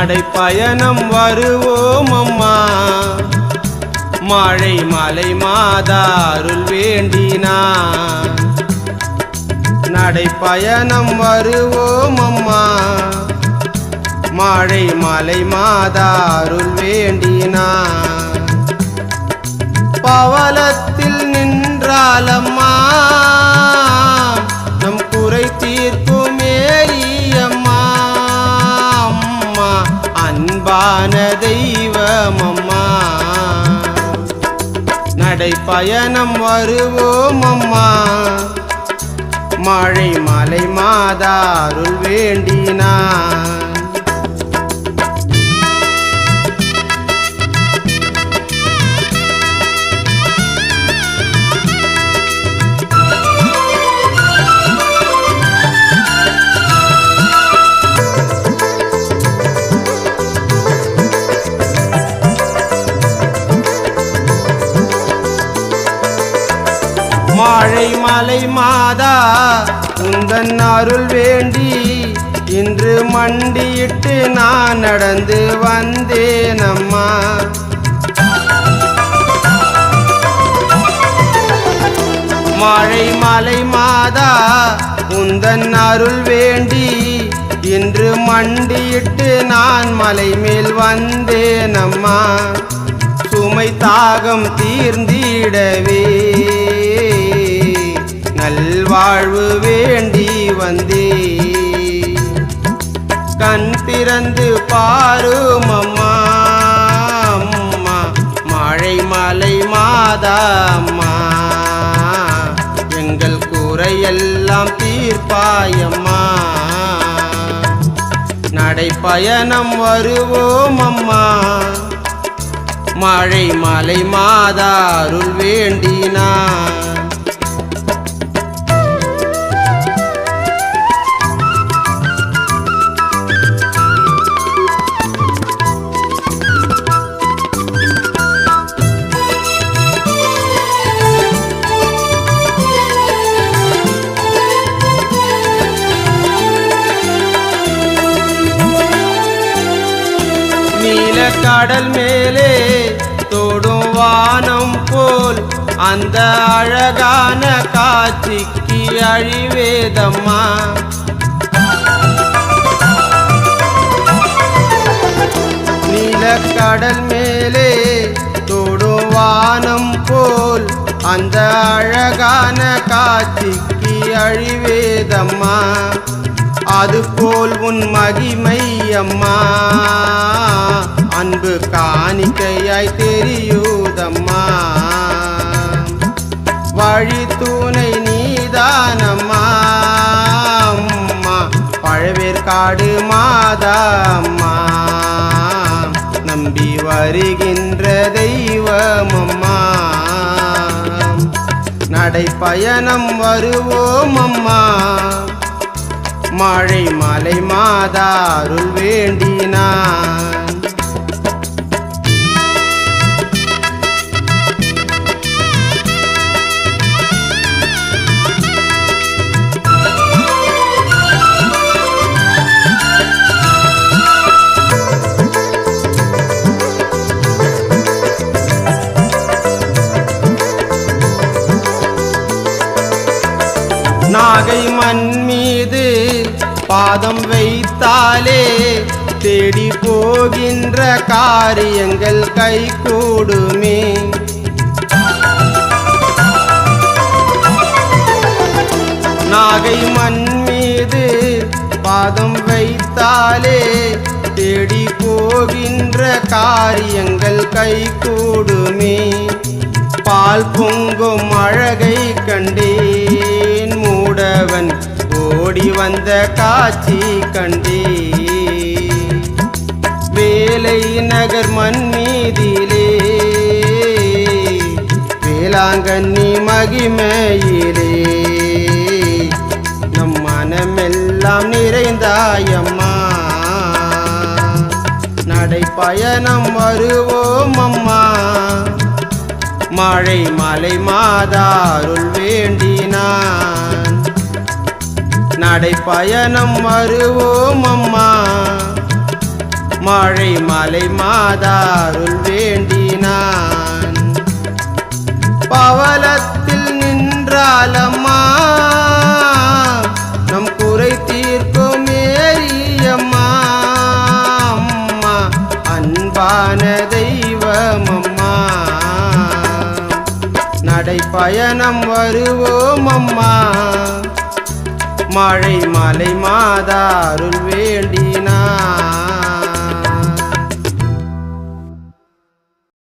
நடை பயணம் வருவோம் அம்மா. மழை மலை மாதா அருள் வேண்டினான் பயணம் வருவோம் அம்மா. மழை மலை மாதா அருள் வேண்டினான். பவளத்தில் நின்றாலம்மா அன்பான தெய்வமம்மா. நடைப்பயணம் வருவோம் அம்மா மழை மலை மாதாருள் அருள் வேண்டினான் மாழை மலை மாதா உந்தன் அருள் வேண்டி இன்று மண்டியிட்டு நான் நடந்து வந்தேன் அம்மா மாழை மலை மாதா உந்தன் அருள் வேண்டி இன்று மண்டியிட்டு நான் மலை மேல் வந்தேன் அம்மா சுமை தாகம் தீர்ந்திடவே. வாழ்வு வேண்டி வந்தே. கண் திறந்து பாரும் அம்மா அம்மா. மழை மலை மாதா அம்மா. எங்கள் குறையெல்லாம் தீர்ப்பாயம்மா. நடைப்பயணம் வருவோம் அம்மா. மழை மலை மாதா அருள் வேண்டினான் கடல் மேலே தொடும் வானம் போல் அந்த அழகான காட்சிக்கு அழிவேதம்மா. நீல கடல் மேலே தொடும் வானம் போல் அந்த அழகான காட்சிக்கு அழிவேதம்மா. அதுபோல் உன் மகிமை அம்மா அன்பு காணிக்கையாய் தெரியுதம்மா. வழி துணை நீதானம்மா. அம்மா பழவேற்காடு மாதா நம்பி வருகின்ற தெய்வமம்மா. நடைப்பயணம் வருவோம் அம்மா மழை மலை மாதா அருள் நாகை மண் மீது பாதம் வைத்தாலே தேடி போகின்ற காரியங்கள் கை கூடுமே நாகை மண் மீது பாதம் வைத்தாலே தேடி போகின்ற காரியங்கள் கை கூடுமே பால் பொங்கும் அழகை கண்டே. கண்டவன் ஓடி வந்த காட்சி கண்டே வேலை நகர் மண்மீதிலே வேளாங்கண்ணி மகிமையிலே. நம் மனமெல்லாம் நிறைந்தாயம்மா நடைப்பயணம் வருவோம் அம்மா மழை மலை மாதாருள் வேண்டினான் நடைப்பயணம் வருவோம் அம்மா. மழை மலை மாதாருள் வேண்டினான். பவலத்தில் நின்றாலம்மா நம் குறை தீர்க்கும் ஏரியம்மா அம்மா. அன்பான தெய்வம் தெய்வமம்மா நடைப்பயணம் வருவோம் அம்மா. மழை மலை மாதாருள் வேண்டினான்